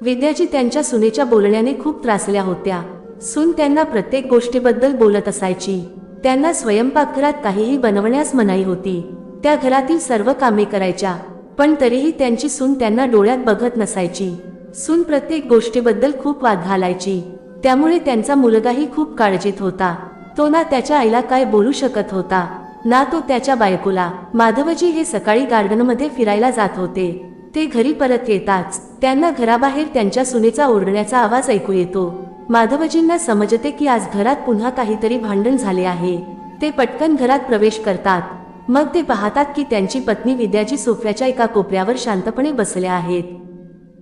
विद्याजी त्यांच्या सुनेच्या बोलण्याने खूप त्रासल्या होत्या. सून त्यांना प्रत्येक गोष्टीबद्दल बोलत असायची. त्यांना स्वयंपाकघरात काहीही बनवण्यास मनाई होती. त्या घरातील सर्व कामे करायच्या. पण तरीही त्यांची सून त्यांना डोळ्यात बघत नसायची. सून प्रत्येक गोष्टीबद्दल खूप वाद घालायची. त्यामुळे त्यांचा मुलगाही खूप काळजीत होता. तो ना त्याच्या आईला काय बोलू शकत होता. ना तो त्याच्या बायकोला. माधवजी हे सकाळी गार्डनमध्ये फिरायला जात होते. ते घरी परत येताच त्यांना घराबाहेर त्यांच्या सुनेचा ओरडण्याचा आवाज ऐकू येतो. माधवजींना समजते की आज घरात पुन्हा काहीतरी भांडण झाले आहे. ते पटकन घरात प्रवेश करतात. मग ते पाहतात की त्यांची पत्नी विद्याजी सोफ्याच्या एका कोपऱ्यावर शांतपणे बसल्या आहेत.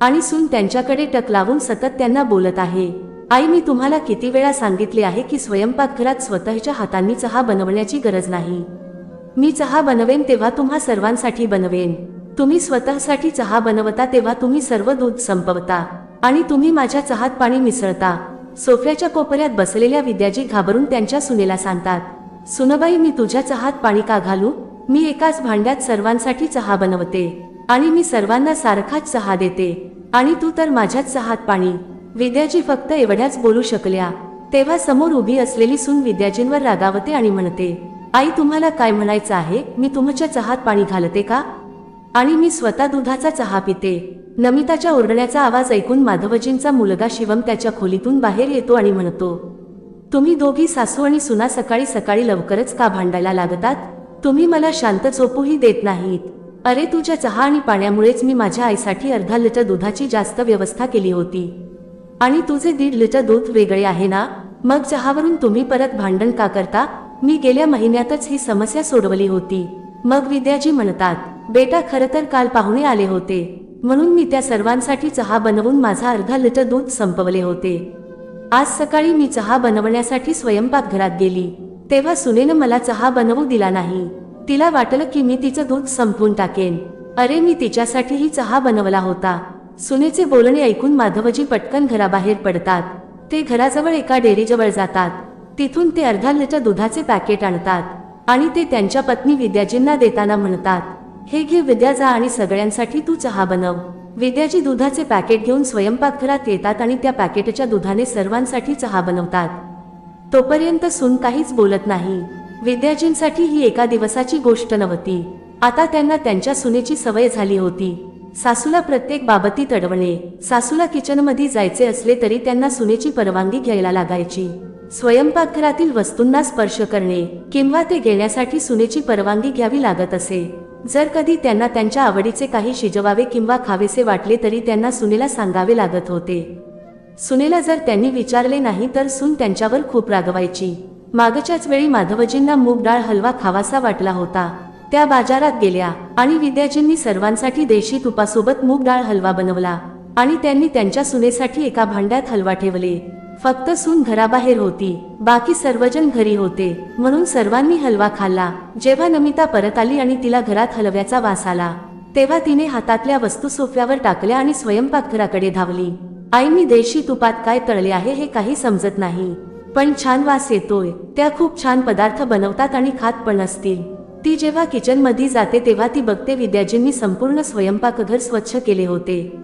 आणि सून त्यांच्याकडे टक लावून सतत त्यांना बोलत आहे. आई मी तुम्हाला किती वेळा सांगितले आहे की स्वयंपाकघरात स्वतःच्या हातांनी चहा बनवण्याची गरज नाही. मी चहा बनवेन तेव्हा तुम्हा सर्वांसाठी बनवेन. तुम्ही स्वतःसाठी चहा बनवता तेव्हा तुम्ही सर्व दूध संपवता आणि तुम्ही माझ्या चहात पाणी मिसळता. सोफ्याच्या कोपऱ्यात बसलेल्या विद्याजी घाबरून त्यांच्या सुनेला सांगतात सुनबाई मी तुझ्या चहात पाणी का घालू? मी एकाच भांड्यात सर्वांसाठी चहा बनवते आणि मी सर्वांना सारखाच चहा देते आणि तू तर माझ्याच चहात पाणी. विद्याजी फक्त एवढ्याच बोलू शकल्या. तेव्हा समोर उभी असलेली सून विद्याजींवर रागावते आणि म्हणते आई तुम्हाला काय म्हणायचं आहे? मी तुमच्या चहात पाणी घालते का? आणि मी स्वतः दुधाचा चहा पिते. नमिताच्या ओरडण्याचा आवाज ऐकून माधवजींचा मुलगा शिवम त्याच्या खोलीतून बाहेर येतो आणि म्हणतो तुम्ही दोघी सासू आणि सुना सकाळी सकाळी लवकरच का भांडायला लागतात? तुम्ही मला शांत झोपूही देत नाहीत. अरे तुझ्या चहा आणि पाण्यामुळेच मी माझ्या आईसाठी अर्धा लिटर दुधाची जास्त व्यवस्था केली होती. आणि तुझे दीड लिटर दूध वेगळे आहे ना? मग चहावरून तुम्ही परत भांडण का करता? मी गेल्या महिन्यातच ही समस्या सोडवली होती. मग विद्याजी म्हणतात बेटा खरं तर काल पाहुणे आले होते. म्हणून मी त्या सर्वांसाठी चहा बनवून माझा अर्धा लिटर दूध संपवले होते. आज सकाळी मी चहा बनवण्यासाठी स्वयंपाकघरात गेली. तेव्हा सुनेनं मला चहा बनवू दिला नाही. तिला वाटलं की मी तिचं दूध संपवून टाकेन. अरे मी तिच्यासाठीही चहा बनवला होता. सुनेचे बोलणे ऐकून माधवजी पटकन घराबाहेर पडतात. ते घराजवळ एका डेअरीजवळ जातात. तिथून ते अर्धा लिटर दुधाचे पॅकेट आणतात. आणि ते त्यांच्या पत्नी विद्याजींना देताना म्हणतात हे घे विद्या जा आणि सगळ्यांसाठी तू चहा बनव. विद्याजी दुधाचे पॅकेट घेऊन स्वयंपाकघरात येतात आणि त्या पॅकेटच्या दुधाने सर्वांसाठी चहा बनवतात. तोपर्यंत सून काहीच बोलत नाही. विद्याजींसाठी ही एका दिवसाची गोष्ट नव्हती. आता त्यांना त्यांच्या सुनेची सवय झाली होती. सासूला प्रत्येक बाबतीत अडवणे सासूला किचनमध्ये जायचे असले तरी त्यांना सुनेची परवानगी घ्यायला लागायची. स्वयंपाकघरातील वस्तूंना स्पर्श करणे किंवा ते घेण्यासाठी सुनेची परवानगी घ्यावी लागत असे. जर कधी त्यांना त्यांच्या आवडीचे काही शिजवावे किंवा खावेसे वाटले तरी त्यांना सुनेला सांगावे लागत होते. सुनेला जर त्यांनी विचारले नाही तर सून त्यांच्यावर खूप रागवायची. मागच्याच वेळी माधवजींना मूग डाळ हलवा खावासा वाटला होता. त्या बाजारात गेल्या आणि विद्याजींनी सर्वांसाठी देशी तुपासोबत मूग डाळ हलवा बनवला आणि त्यांनी त्यांच्या सुनेसाठी एका भांड्यात हलवा ठेवले. फक्त सून घराबाहेर होती. बाकी सर्वजण घरी होते. म्हणून सर्वांनी हलवा खाल्ला. जेव्हा नमिता परत आली आणि तिला घरात हलव्याचा वास आला तेव्हा तिने हातातल्या वस्तू सोफ्यावर टाकल्या आणि स्वयंपाकघराकडे धावली. आई मी देशी तुपात काय तळले आहे हे काही समजत नाही. पण छान वास येतोय. त्या खूप छान पदार्थ बनवतात आणि खात पण असतील. ती जेव्हा किचनमध्ये जाते तेव्हा ती बघते विद्याजींनी संपूर्ण स्वयंपाकघर स्वच्छ केले होते.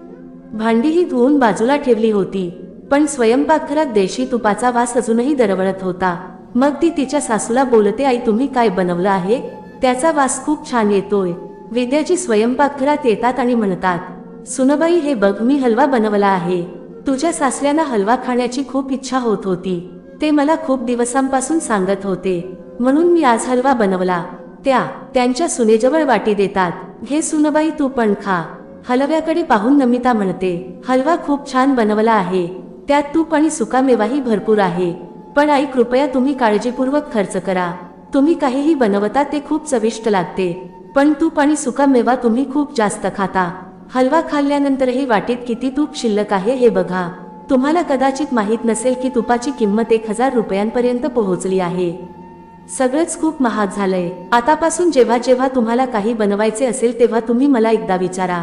भांडीही धुवून बाजूला ठेवली होती. पण स्वयंपाकघरात देशी तुपाचा वास अजूनही दरवळत होता. मग ती तिच्या सासूला बोलते आई तुम्ही काय बनवलं आहे? त्याचा वास खूप छान येतोय. विद्याजी स्वयंपाकघरात येतात आणि म्हणतात सुनबाई हे बघ मी हलवा बनवला आहे. तुझ्या सासऱ्यांना हलवा खाण्याची खूप इच्छा होत होती. ते मला खूप दिवसांपासून सांगत होते. म्हणून मी आज हलवा बनवला. त्या त्यांच्या सुनेजवळ वाटी देतात. घे सुनबाई तू पण खा. हलव्याकडे पाहून नमिता म्हणते हलवा खूप छान बनवला आहे. त्यात तूप आणि सुकामेवाही भरपूर आहे. पण आई कृपया तुम्ही काळजीपूर्वक खर्च करा. तुम्ही काहीही बनवता ते खूप चविष्ट लागते. पण तूप आणि सुकामेवा तुम्ही खूप जास्त खाता. हलवा खाल्ल्यानंतरही वाटेत किती तूप शिल्लक आहे हे बघा. तुम्हाला कदाचित माहीत नसेल की तुपाची किंमत एक हजार रुपयांपर्यंत पोहोचली आहे. सगळंच खूप महाग झालंय. आतापासून जेव्हा जेव्हा तुम्हाला काही बनवायचे असेल तेव्हा तुम्ही मला एकदा विचारा.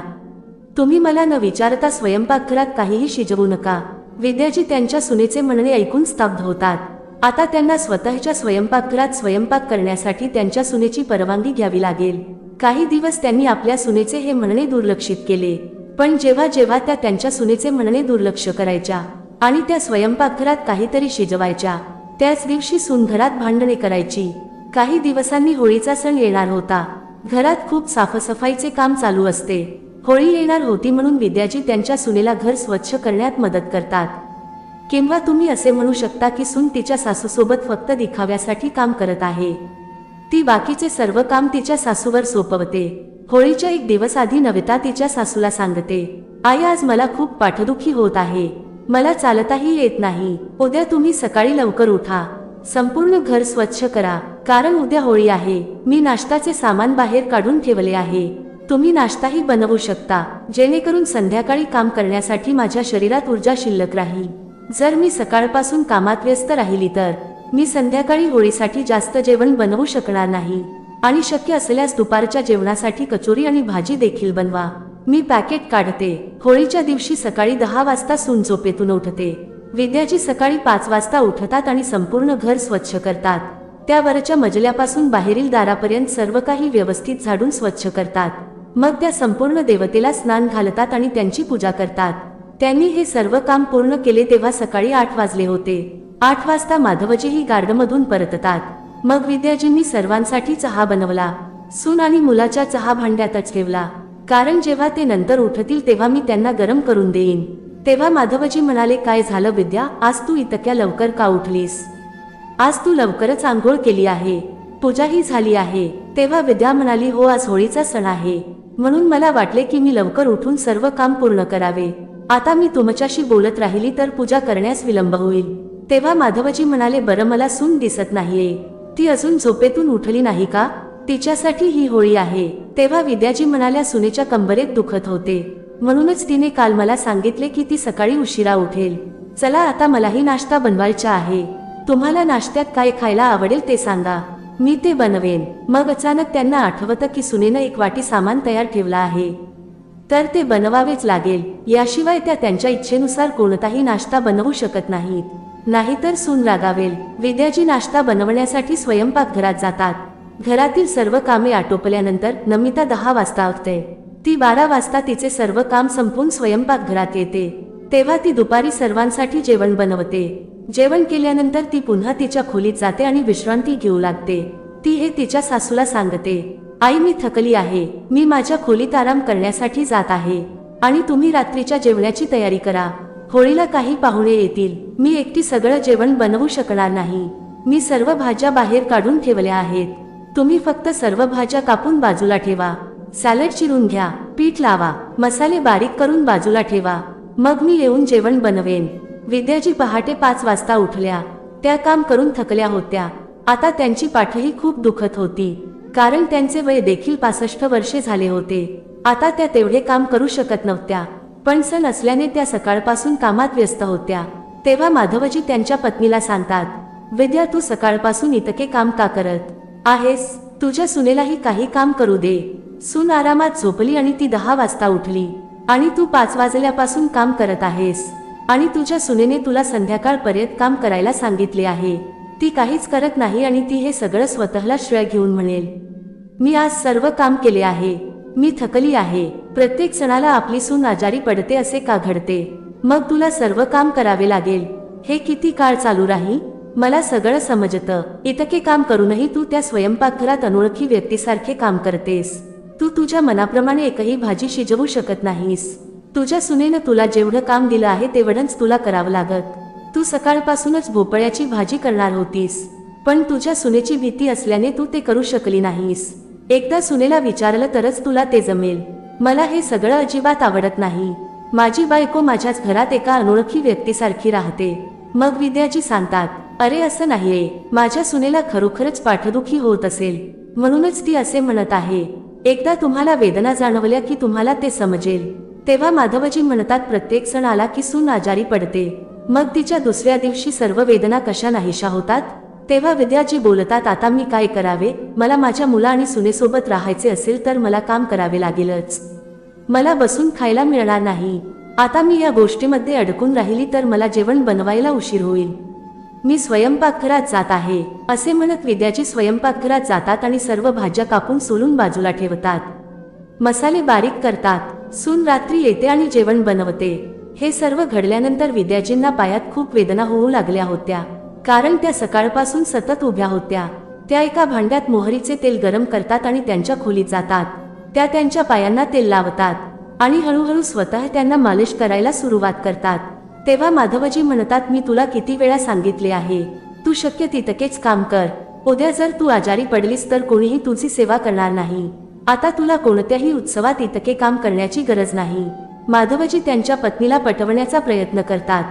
तुम्ही मला न विचारता स्वयंपाकघरात काहीही शिजवू नका. विद्याजी त्यांच्या सुनेचे म्हणणे ऐकून स्तब्ध होतात. आता त्यांना स्वतःच्या स्वयंपाकघरात स्वयंपाक करण्यासाठी त्यांच्या सुनेची परवानगी घ्यावी लागेल. काही दिवस त्यांनी आपल्या सुनेचे हे म्हणणे दुर्लक्षित केले. पण जेव्हा जेव्हा त्या त्यांच्या सुनेचे म्हणणे दुर्लक्ष करायच्या आणि त्या स्वयंपाकघरात काहीतरी शिजवायच्या त्याच दिवशी सून घरात भांडणे करायची. काही दिवसांनी होळीचा सण येणार होता. घरात खूप साफसफाईचे काम चालू असते. होळी येणार होती म्हणून विद्याजी त्यांच्या सुनेला घर स्वच्छ करण्यात मदत करतात. किंवा तुम्ही असे म्हणू शकता की सून तिच्या सासूसोबत फक्त दिखाव्यासाठी काम करत आहे? ती बाकीचे सर्व काम तिच्या सासूवर सोपवते. होळीच्या एक दिवस आधी नविता तिच्या सासूला सांगते आई आज मला खूप पाठदुखी होत आहे. मला चालताही येत नाही. उद्या तुम्ही सकाळी लवकर उठा. संपूर्ण घर स्वच्छ करा. कारण उद्या होळी आहे. मी नाश्ताचे सामान बाहेर काढून ठेवले आहे. तुम्ही नाश्ताही बनवू शकता जेणेकरून संध्याकाळी काम करण्यासाठी माझ्या शरीरात ऊर्जा शिल्लक राहील. जर मी सकाळपासून कामात व्यस्त राहिली तर मी संध्याकाळी होळीसाठी जास्त जेवण बनवू शकणार नाही. आणि शक्य असल्यास दुपारच्या जेवणासाठी कचोरी आणि भाजी देखील बनवा. मी पॅकेट काढते होळीच्या दिवशी सकाळी दहा वाजता सून झोपेतून उठते. विद्याजी सकाळी पाच वाजता उठतात आणि संपूर्ण घर स्वच्छ करतात. त्यावरच्या मजल्यापासून बाहेरील दारापर्यंत सर्व काही व्यवस्थित झाडून स्वच्छ करतात. मग त्या संपूर्ण देवतेला स्नान घालतात आणि त्यांची पूजा करतात. त्यांनी हे सर्व काम पूर्ण केले तेव्हा सकाळी आठ वाजले होते. आठ वाजता माधवजीही गार्डमधून परततात. मग विद्याजींनी सर्वांसाठी चहा बनवला. सून आणि मुलाच्या चहा भांड्यातच ठेवला. कारण जेव्हा ते नंतर उठतील तेव्हा मी त्यांना गरम करून देईन. तेव्हा माधवजी म्हणाले काय झालं विद्या? आज तू इतक्या लवकर का उठलीस? आज तू लवकरच आंघोळ केली आहे. पूजाही झाली आहे. तेव्हा विद्या म्हणाली हो आज होळीचा सण आहे. म्हणून मला वाटले की मी लवकर उठून सर्व काम पूर्ण करावे. आता मी तुमच्याशी बोलत राहिली तर पूजा करण्यास विलंब होईल. तेव्हा माधवजी म्हणाले बरं मला सून दिसत नाहीये. ती अजून झोपेतून उठली नाही का? तिच्यासाठी ही होळी आहे. तेव्हा विद्याजी म्हणाल्या सुनेच्या कंबरेत दुखत होते. म्हणूनच तिने काल मला सांगितले की ती सकाळी उशिरा उठेल. चला आता मलाही नाश्ता बनवायचा आहे. तुम्हाला नाश्त्यात काय खायला आवडेल ते सांगा. मी ते बनवेन. मग अचानक त्यांना आठवतं की सुनेनं एक वाटी सामान तयार ठेवला आहे. तर ते बनवावेच लागेल. याशिवाय त्या त्यांच्या इच्छेनुसार कोणताही नाश्ता बनवू शकत नाहीत. नाहीतर सून रागावेल. विद्याजी नाश्ता बनवण्यासाठी स्वयंपाकघरात जातात. घरातील सर्व कामे आटोपल्यानंतर नमिता दहा वाजता उठते. ती बारा वाजता तिचे सर्व काम संपून स्वयंपाकघरात येते. तेव्हा ती दुपारी सर्वांसाठी जेवण बनवते. जेवण केल्यानंतर ती पुन्हा तिच्या खोलीत जाते आणि विश्रांती घेऊ लागते. ती हे तिच्या सासूला सांगते आई मी थकली आहे. मी माझ्या खोलीत आराम करण्यासाठी जात आहे. आणि तुम्ही रात्रीच्या जेवणाची तयारी करा. होळीला काही पाहुणे येतील. मी एकटी सगळं जेवण बनवू शकणार नाही. मी सर्व भाज्या बाहेर काढून ठेवल्या आहेत. तुम्ही फक्त सर्व भाज्या कापून बाजूला ठेवा. सॅलड चिरून घ्या. पीठ लावा. मसाले बारीक करून बाजूला ठेवा. मग मी येऊन जेवण बनवेन. विद्याजी पहाटे पाच वाजता उठल्या. त्या काम करून थकल्या होत्या. आता त्यांची पाठही खूप दुखत होती. कारण त्यांचे वय देखील पासष्ट वर्षे झाले होते. आता त्या तेवढे काम करू शकत नव्हत्या. पण सण असल्याने त्या सकाळपासून कामात व्यस्त होत्या. तेव्हा माधवजी त्यांच्या पत्नीला सांगतात विद्या तू सकाळपासून इतके काम का करत? आहेस. तुझ्या सुनेलाही काही काम करू दे. सून आरामात झोपली आणि ती दहा वाजता उठली. आणि तू पाच वाजल्यापासून काम करत आहेस. आणि तुझ्या सुनेने तुला संध्याकाळपर्यंत काम करायला सांगितले आहे. ती काहीच करत नाही आणि ती हे सगळं स्वतःला श्रेय घेऊन म्हणेल. मी आज सर्व काम केले आहे. मी थकली आहे. प्रत्येक सणाला आपली सून आजारी पडते असे का घडते? मग तुला सर्व काम करावे लागेल. हे किती काळ चालू राही? मला सगळं समजतं. इतके काम करूनही तू त्या स्वयंपाकघरात अनोळखी व्यक्तीसारखे काम करतेस. तू तुझ्या मनाप्रमाणे एकही भाजी शिजवू शकत नाहीस. तुझ्या सुनेनं तुला जेवढं काम दिलं आहे तेवढंच तुला करावं लागत. तू सकाळपासूनच भोपळ्याची भाजी करणार होतीस. पण तुझ्या सुनेची भीती असल्याने तू ते करू शकली नाहीस. एकदा सुनेला विचारलं तरच तुला ते जमेल. मला हे सगळं अजिबात आवडत नाही. माझी बायको माझ्याच घरात एका अनोळखी व्यक्तीसारखी राहते. मग विद्याजी सांगतात अरे असं नाहीये. माझ्या सुनेला खरोखरच पाठदुखी होत असेल. म्हणूनच ती असे म्हणत आहे. एकदा तुम्हाला वेदना जाणवल्या की तुम्हाला ते समजेल. तेव्हा माधवजी म्हणतात प्रत्येक सण आला की सून आजारी पडते. मग तिच्या दुसऱ्या दिवशी सर्व वेदना कशा नाहीशा होतात? तेव्हा विद्याजी बोलतात आता मी काय करावे? मला माझ्या मुला आणि सुनेसोबत राहायचे असेल तर मला काम करावे लागेलच. मला बसून खायला मिळणार नाही. आता मी या गोष्टीमध्ये अडकून राहिली तर मला जेवण बनवायला उशीर होईल. मी स्वयंपाकघरात जात आहे असे म्हणत विद्याजी स्वयंपाकघरात जातात आणि सर्व भाज्या कापून सोलून बाजूला ठेवतात. मसाले बारीक करतात सून रात्री येते आणि जेवण बनवते. हे सर्व घडल्यानंतर विद्याजींना पायात खूप वेदना होऊ लागल्या होत्या. कारण त्या सकाळपासून सतत उभ्या होत्या. त्या एका भांड्यात मोहरीचे तेल गरम करतात आणि त्यांच्या खोलीत जातात. त्या त्यांच्या पायांना तेल लावतात आणि हळूहळू स्वतः त्यांना मालिश करायला सुरुवात करतात. तेव्हा माधवजी म्हणतात मी तुला किती वेळा सांगितले आहे. तू शक्य तितकेच काम कर. उद्या जर तू आजारी पडलीस तर कोणीही तुझी सेवा करणार नाही. आता तुला कोणत्याही उत्सवात इतके काम करण्याची गरज नाही. माधवजी त्यांच्या पत्नीला पटवण्याचा प्रयत्न करतात.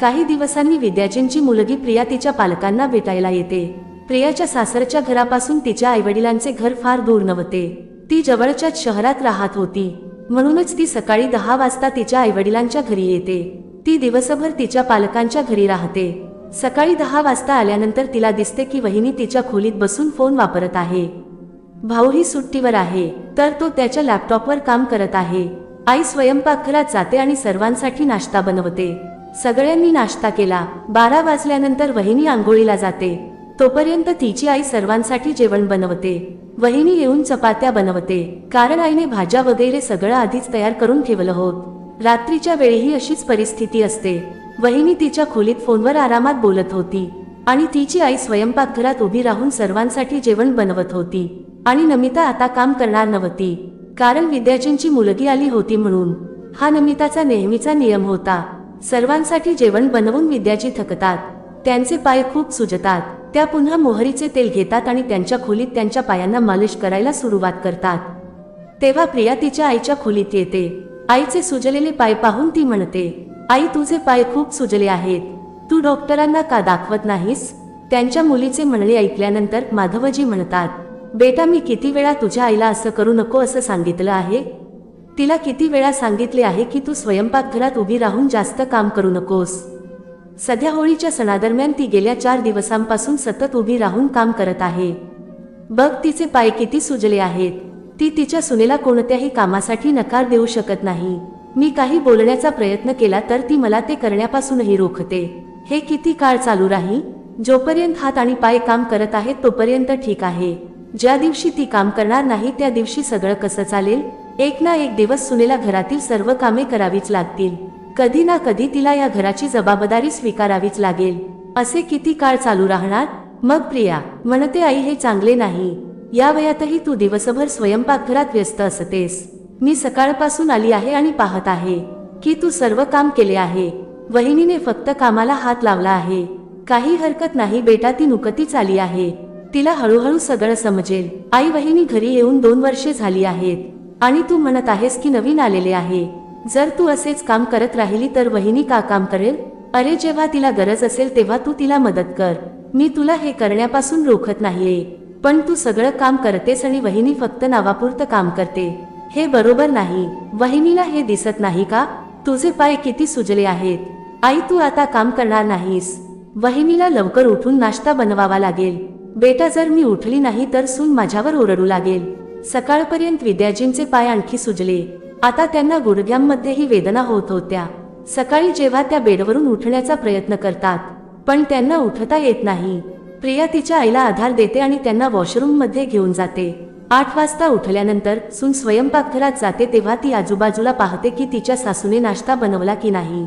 काही दिवसांनी विद्याजींची मुलगी प्रिया तिच्या पालकांना भेटायला येते. प्रियाच्या सासरच्या घरापासून तिच्या आईवडिलांचे घर फार दूर नव्हते. ती जवळच्याच शहरात राहत होती. म्हणूनच ती सकाळी दहा वाजता तिच्या आईवडिलांच्या घरी येते. ती दिवसभर तिच्या पालकांच्या घरी राहते. सकाळी दहा वाजता आल्यानंतर तिला दिसते की वहिनी तिच्या खोलीत बसून फोन वापरत आहे. भाऊही सुट्टीवर आहे. तर तो त्याच्या लॅपटॉपवर काम करत आहे. आई स्वयंपाकघरात जाते आणि सर्वांसाठी नाश्ता बनवते. सगळ्यांनी नाश्ता केला. बारा वाजल्यानंतर वहिनी आंघोळीला जाते. तोपर्यंत तिची आई सर्वांसाठी जेवण बनवते. वहिनी येऊन चपात्या बनवते. कारण आईने भाज्या वगैरे सगळं आधीच तयार करून ठेवलं होत. रात्रीच्या वेळीही अशीच परिस्थिती असते. वहिनी तिच्या खोलीत फोनवर आरामात बोलत होती आणि तिची आई स्वयंपाकघरात उभी राहून सर्वांसाठी जेवण बनवत होती. आणि नमिता आता काम करणार नव्हती. कारण विद्याजींची मुलगी आली होती म्हणून. हा नमिताचा नेहमीचा नियम होता. सर्वांसाठी जेवण बनवून विद्याजी थकतात. त्यांचे पाय खूप सुजतात. त्या पुन्हा मोहरीचे तेल घेतात आणि त्यांच्या खोलीत त्यांच्या पायांना मालिश करायला सुरुवात करतात. तेव्हा प्रिया तिच्या आईच्या खोलीत येते. आईचे सुजलेले पाय पाहून ती म्हणते आई तुझे पाय खूप सुजले आहेत. तू डॉक्टरांना का दाखवत नाहीस? त्यांच्या मुलीचे म्हणणे ऐकल्यानंतर माधवजी म्हणतात बेटा मी किती वेळा तुझ्या आईला असं करू नको असं सांगितलं आहे. तिला किती वेळा सांगितले आहे की तू स्वयंपाकघरात उभी राहून जास्त काम करू नकोस. सध्या होळीच्या सणादरम्यान ती गेल्या चार दिवसांपासून सतत उभी राहून काम करत आहे. बघ तिचे पाय किती सुजले आहेत. ती तिच्या सुनेला कोणत्याही कामासाठी नकार देऊ शकत नाही. मी काही बोलण्याचा प्रयत्न केला तर ती मला ते करण्यापासूनही रोखते. हे किती काळ चालू राही जोपर्यंत हात आणि पाय काम करत आहेत तोपर्यंत ठीक आहे. ज्या दिवशी ती काम करणार नाही त्या दिवशी सगळं कसं चालेल? एक ना एक दिवस सुनेला घरातील सर्व कामे करावीच लागतील. कधी ना कधी तिला या घराची जबाबदारी स्वीकारावीच लागेल. असे किती काळ चालू राहणार? मग प्रिया म्हणते आई हे चांगले नाही. या वयातही तू दिवसभर स्वयंपाकघरात व्यस्त असतेस. मी सकाळपासून आली आहे आणि पाहत आहे की तू सर्व काम केले आहे. वहिनीने फक्त कामाला हात लावला आहे. काही हरकत नाही बेटा ती नुकतीच आली आहे. तिला हळूहळू सगळं समजेल. आई वहिनी घरी येऊन दोन वर्षे झाली आहेत. आणि तू म्हणत आहेस की नवीन आलेले आहे. जर तू असेच काम करत राहिली तर वहिनी का काम करेल? अरे जेव्हा तिला गरज असेल तेव्हा तू तिला मदत कर. मी तुला हे करण्यापासून रोखत नाहीये. पण तू सगळं काम करतेस आणि वहिनी फक्त नावापुरतं काम करते. हे बरोबर नाही. वहिनीला हे दिसत नाही का? तुझे पाय किती सुजले आहेत. आई तू आता काम करणार नाहीस. वहिनीला लवकर उठून नाश्ता बनवावा लागेल. बेटा जर मी उठली नाही तर सून माझ्यावर ओरडू लागेल. सकाळपर्यंत विद्याजींचे पाय आणखी सुजले. आता त्यांना गुडघ्यांमध्येही वेदना होत होत्या. सकाळी जेव्हा त्या बेडवरून उठण्याचा प्रयत्न करतात पण त्यांना उठता येत नाही. प्रिया तिच्या आईला आधार देते आणि त्यांना वॉशरूममध्ये घेऊन जाते. आठ वाजता उठल्यानंतर सून स्वयंपाकघरात जाते तेव्हा ती आजूबाजूला पाहते की तिच्या सासूने नाश्ता बनवला की नाही.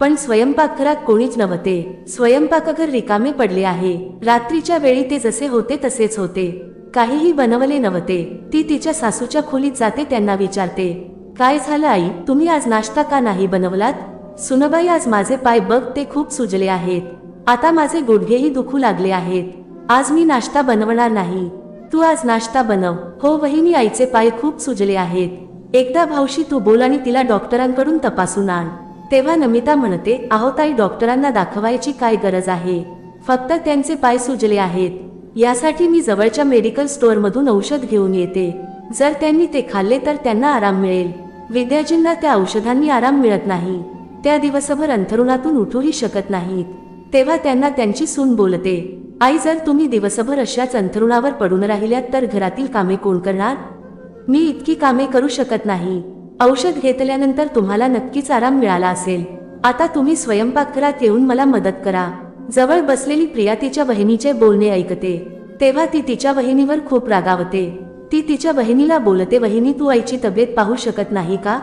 पण स्वयंपाकघरात कोणीच नव्हते. स्वयंपाकघर रिकामे पडले आहे. रात्रीच्या वेळी ते जसे होते तसेच होते. काहीही बनवले नव्हते. ती तिच्या सासूच्या खोलीत जाते त्यांना विचारते काय झालं आई? तुम्ही आज नाश्ता का नाही बनवलात? सुनबाई आज माझे पाय बघ ते खूप सुजले आहेत. आता माझे गुडघेही दुखू लागले आहेत. आज मी नाश्ता बनवणार नाही. तू आज नाश्ता बनव. हो वहिनी आईचे पाय खूप सुजले आहेत. एकदा भाऊशी तू बोल आणि तिला डॉक्टरांकडून तपासून आण. तेव्हा नमिता म्हणते आहो ताई डॉक्टरांना दाखवायची काय गरज आहे? फक्त त्यांचे पाय सुजले आहेत. यासाठी मी जवळच्या मेडिकल स्टोअरमधून औषध घेऊन येते. जर त्यांनी ते खाल्ले तर त्यांना आराम मिळेल. विद्याजींना त्या औषधांनी आराम मिळत नाही. त्या दिवसभर अंथरुणातून उठूही शकत नाहीत. तेव्हा त्यांना त्यांची सून बोलते आई जर तुम्ही दिवसभर अशाच अंथरुणावर पडून राहिल्यात तर घरातील कामे कोण करणार? मी इतकी कामे करू शकत नाही. औषध घेतल्यानंतर तुम्हाला नक्कीच आराम मिळाला असेल. आता तुम्ही स्वयंपाकघरात येऊन मला मदत करा. जवळ बसलेली प्रिया तिच्या बहिणीचे बोलणे ऐकते. तेव्हा ती तिच्या बहिणीवर खूप रागावते. ती तिच्या बहिणीला बोलते वहिनी तू आईची तब्येत पाहू शकत नाही का?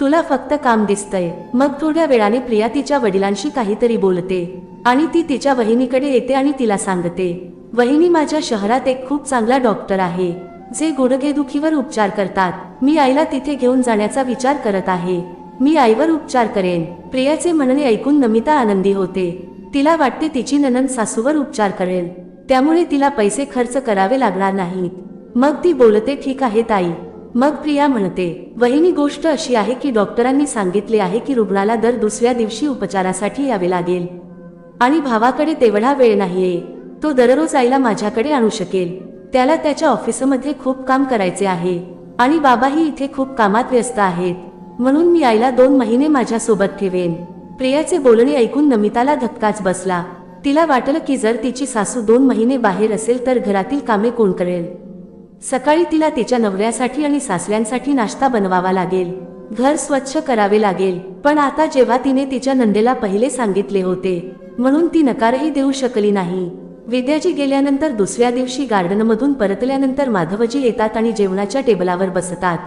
तुला फक्त काम दिसतंय. मग थोड्या वेळाने प्रिया तिच्या वडिलांशी काहीतरी बोलते. आणि ती तिच्या वहिनीकडे येते आणि तिला सांगते वहिनी माझ्या शहरात एक खूप चांगला डॉक्टर आहे जे गुडघेदुखीवर उपचार करतात. मी आईला तिथे घेऊन जाण्याचा विचार करत आहे. मी आईवर उपचार करेन. प्रियाचे म्हणणे ऐकून नमिता आनंदी होते. तिला वाटते तिची ननंद सासूवर उपचार करेल. त्यामुळे तिला पैसे खर्च करावे लागणार नाहीत. मग ती बोलते ठीक आहे ताई. मग प्रिया म्हणते वहिनी गोष्ट अशी आहे की डॉक्टरांनी सांगितले आहे की रुग्णाला दर दुसऱ्या दिवशी उपचारासाठी यावे लागेल. आणि भावाकडे तेवढा वेळ नाहीये. तो दररोज आईला माझ्याकडे आणू शकेल. त्याला त्याच्या ऑफिसमध्ये खूप काम करायचे आहे. आणि बाबाही इथे खूप कामात व्यस्त आहेत. म्हणून मी आईला दोन महिने माझ्यासोबत ठेवेन. प्रियाचे बोलणे ऐकून नमिताला धक्काच बसला. तिला वाटलं की जर तिची सासू दोन महिने बाहेर असेल तर घरातील कामे कोण करेल? सकाळी तिला तिच्या नवऱ्यासाठी आणि सासऱ्यांसाठी नाश्ता बनवावा लागेल. घर स्वच्छ करावे लागेल. पण आता जेव्हा तिने तिच्या नंदेला पहिले सांगितले होते म्हणून ती नकारही देऊ शकली नाही. विद्याजी गेल्यानंतर दुसऱ्या दिवशी गार्डनमधून परतल्यानंतर माधवजी येतात आणि जेवणाच्या टेबलावर बसतात.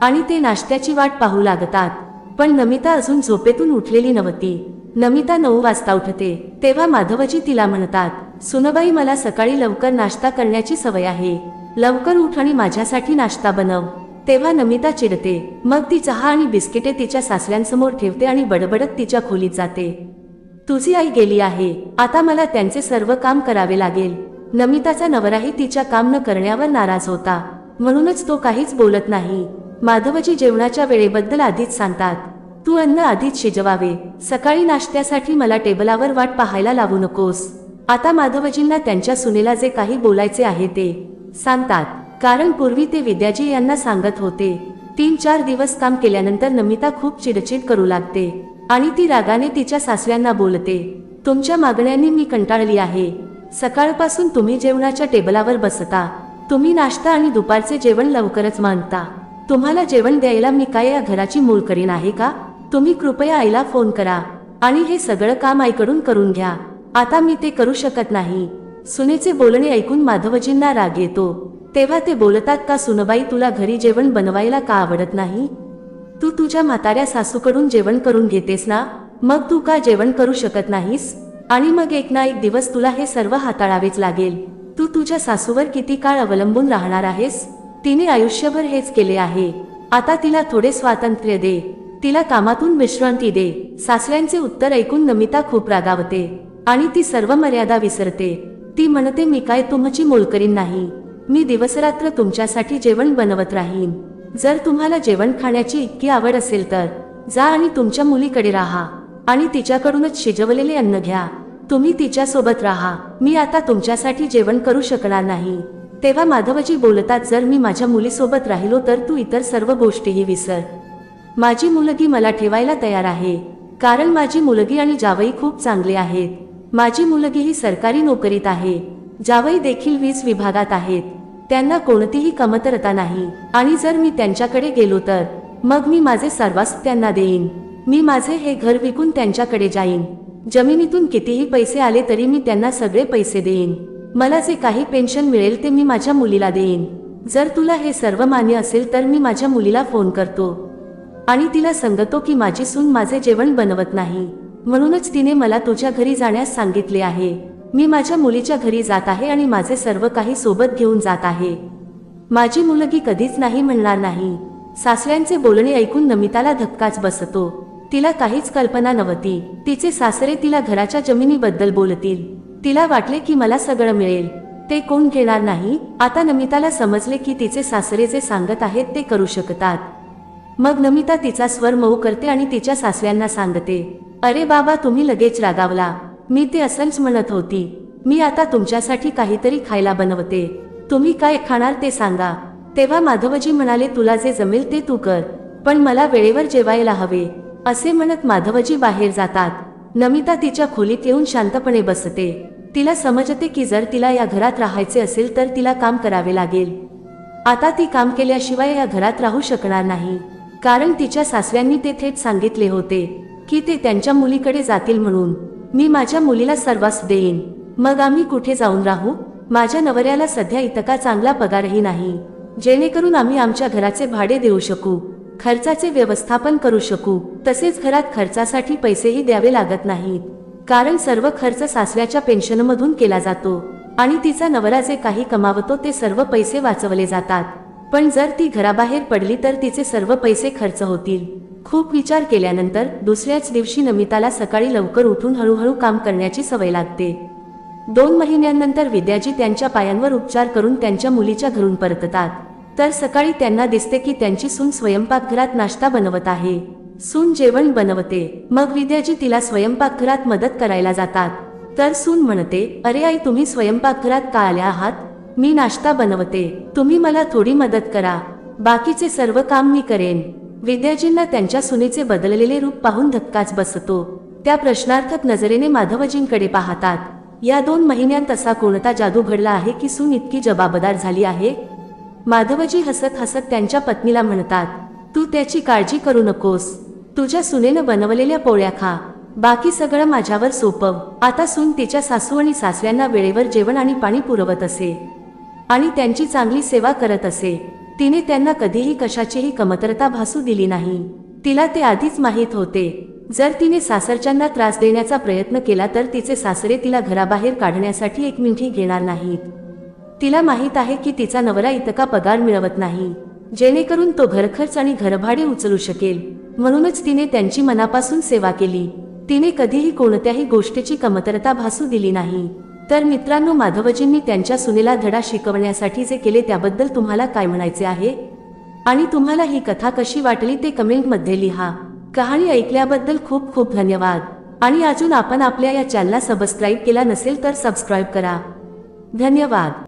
आणि ते नाश्त्याची वाट पाहू लागतात. पण नमिता अजून झोपेतून उठलेली नव्हती. नमिता नऊ वाजता उठते. तेव्हा माधवजी तिला म्हणतात सुनबाई मला सकाळी लवकर नाश्ता करण्याची सवय आहे. लवकर उठ आणि माझ्यासाठी नाश्ता बनव. तेव्हा नमिता चिडते. मग ती चहा आणि बिस्किटे तिच्या सासऱ्यांसमोर ठेवते आणि बडबडत तिच्या खोलीत जाते. तुझी आई गेली आहे. आता मला त्यांचे सर्व काम करावे लागेल. नमिताचा नवराही तिच्या काम न करण्यावर नाराज होता. म्हणूनच तो काहीच बोलत नाही. माधवजी जेवणाच्या वेळेबद्दल आधीच सांगतात. तू अन्न आधीच शिजवावे. सकाळी नाश्त्यासाठी मला टेबलावर वाट पाहायला लावू नकोस. आता माधवजींना त्यांच्या सुनेला जे काही बोलायचे आहे ते. सांगतात. कारण पूर्वी ते विद्याजी यांना सांगत होते. तीन चार दिवस काम केल्यानंतर नमिता खूप चिडचिड करू लागते. आणि ती रागाने तिच्या सासऱ्यांना बोलते तुमच्या मागण्यांनी मी कंटाळली आहे. सकाळपासून तुम्ही जेवणाच्या टेबलावर बसता. तुम्ही नाश्ता आणि दुपारचे जेवण लवकरच मानता तुम्हाला जेवण द्यायला मी काय या घराची मूळ करीन आहे का? तुम्ही कृपया आईला फोन करा आणि हे सगळं काम आईकडून करून घ्या. आता मी ते करू शकत नाही. सुनेचे बोलणे ऐकून माधवजींना राग येतो. तेव्हा ते बोलतात का सुनबाई तुला घरी जेवण बनवायला का आवडत नाही? तू तुझ्या म्हाताऱ्या सासूकडून जेवण करून घेतेस ना? मग तू का जेवण करू शकत नाहीस? आणि मग एक ना एक दिवस तुला हे सर्व हाताळावेच लागेल. तू तुझ्या सासूवर किती काळ अवलंबून राहणार आहेस? तिने आयुष्यभर हेच केले आहे. आता तिला थोडे स्वातंत्र्य दे. तिला कामातून विश्रांती दे. सासऱ्यांचे उत्तर ऐकून नमिता खूप रागावते. आणि ती सर्व मर्यादा विसरते. ती म्हणते मी काय तुमची मोलकरीन नाही. मी दिवसरात्र तुमच्यासाठी जेवण बनवत राहीन. जर तुम्हाला जेवण खाण्याची इतकी आवड असेल तर जा आणि तुमच्या मुलीकडे राहा आणि तिच्याकडूनच शिजवलेले अन्न घ्या. तुम्ही तिच्यासोबत राहा. मी आता तुमच्यासाठी जेवण करू शकणार नाही. तेव्हा माधवजी बोलतात जर मी माझ्या मुलीसोबत राहिलो तर तू इतर सर्व गोष्टीही विसर. माझी मुलगी मला ठेवायला तयार आहे. कारण माझी मुलगी आणि जावई खूप चांगले आहेत. माझी मुलगी ही सरकारी नोकरीत आहे. जावई देखील वीज विभागात आहेत. त्यांना कोणतीही कमतरता नाही. आणि जर मी त्यांच्याकडे गेलो तर मग मी माझे सर्वास त्यांना देईन. मी माझे हे घर विकून त्यांच्याकडे जाईन. जमिनीतून कितीही पैसे आले तरी मी त्यांना सगळे पैसे देईन. मला जे काही पेन्शन मिळेल ते मी माझ्या मुलीला देईन. जर तुला हे सर्व मान्य असेल तर मी माझ्या मुलीला फोन करतो. आणि तिला सांगतो की माझी सून माझे जेवण बनवत नाही. म्हणूनच तिने मला तुझ्या घरी जाण्यास सांगितले आहे. मी माझ्या मुलीच्या घरी जात आहे आणि माझे सर्व काही सोबत घेऊन जात आहे. माझी मुलगी कधीच नाही म्हणणार नाही. सासऱ्यांचे बोलणे ऐकून नमिताला धक्काच बसतो. तिला काहीच कल्पना नव्हती. तिचे सासरे तिला घराच्या जमिनीबद्दल बोलतील. तिला वाटले की मला सगळं मिळेल. ते कोण घेणार नाही? आता नमिताला समजले की तिचे सासरे जे सांगत आहेत ते करू शकतात. मग नमिता तिचा स्वर मऊ करते आणि तिच्या सासऱ्यांना सांगते. अरे बाबा तुम्ही लगेच रागावला. मी ते असंच म्हणत होती. मी आता तुमच्यासाठी काहीतरी खायला बनवते. तुम्ही काय खाणार ते सांगा. तेव्हा माधवजी म्हणाले तुला जे जमेल ते तू कर. पण मला वेळेवर जेवायला हवे. असे म्हणत माधवजी बाहेर जातात. नमिता तिच्या खोलीत येऊन शांतपणे बसते. तिला समजते की जर तिला या घरात राहायचे असेल तर तिला काम करावे लागेल. आता ती काम केल्याशिवाय या घरात राहू शकणार नाही. कारण तिच्या सासऱ्यांनी ते थेट सांगितले होते की ते त्यांच्या मुलीकडे जातील म्हणून. मी माझ्या मुलीला सर्वास देईन. मग आम्ही कुठे जाऊन राहू? माझ्या नवऱ्याला सध्या इतका चांगला पगारही नाही. जेणेकरून आम्ही आमच्या घराचे भाडे देऊ शकू खर्चाचे व्यवस्थापन करू शकू. तसेच घरात खर्चासाठी पैसेही द्यावे लागत नाहीत. कारण सर्व खर्च सासऱ्याच्या पेन्शनमधून केला जातो आणि तिचा नवरा जे काही कमावतो ते सर्व पैसे वाचवले जातात. पण जर ती घराबाहेर पडली तर तिचे सर्व पैसे खर्च होतील. खूप विचार केल्यानंतर दुसऱ्याच दिवशी नमिताला सकाळी लवकर उठून हळूहळू काम करण्याची सवय लागते. दोन महिन्यांनंतर विद्याजी त्यांच्या पायांवर उपचार करून त्यांच्या मुलीच्या घरून परततात. तर सकाळी त्यांना दिसते की त्यांची सून स्वयंपाकघरात नाश्ता बनवत आहे. सून जेवण बनवते. मग विद्याजी तिला स्वयंपाकघरात मदत करायला जातात. तर सून म्हणते अरे आई तुम्ही स्वयंपाकघरात का आल्या आहात? मी नाश्ता बनवते. तुम्ही मला थोडी मदत करा. बाकीचे सर्व काम मी करेन. विद्याजींना त्यांच्या सुनेचे बदललेले रूप पाहून धक्काच बसतो. त्या प्रश्नार्थक नजरेने माधवजींकडे पाहतात. या दोन महिन्यांत असा कोणता जादू घडला आहे की सून इतकी जबाबदार झाली आहे? माधवजी हसत हसत त्यांच्या पत्नीला म्हणतात तू त्याची काळजी करू नकोस. तुझ्या सुनेनं बनवलेल्या पोळ्या खा. बाकी सगळं माझ्यावर सोपव. आता सून तिच्या सासू आणि सासऱ्यांना वेळेवर जेवण आणि पाणी पुरवत असे. आणि त्यांची चांगली सेवा करत असे. तिने त्यांना कधीही कशाचीही कमतरता भासू दिली नाही. तिला ते आधीच माहीत होते. जर तिने सासरच्यांना त्रास देण्याचा प्रयत्न केला तर तिचे सासरे तिला घराबाहेर काढण्यासाठी एक मिनिटही घेणार नाहीत. तिला माहीत आहे की तिचा नवरा इतका पगार मिळवत नाही जेणेकरून तो घरखर्च आणि घरभाडे उचलू शकेल. म्हणूनच तिने त्यांची मनापासून सेवा केली. तिने कधीही कोणत्याही गोष्टीची कमतरता भासू दिली नाही. तर मित्रांनो माधवजींनी त्यांच्या सुनेला धडा शिकवण्यासाठी जे केले त्याबद्दल तुम्हाला काय म्हणायचे आहे? आणि तुम्हाला ही कथा कशी वाटली ते कमेंटमध्ये लिहा. कहाणी ऐकल्याबद्दल खूप खूप धन्यवाद. आणि अजून आपण आपल्या या चॅनलला सबस्क्राईब केला नसेल तर सबस्क्राईब करा. धन्यवाद.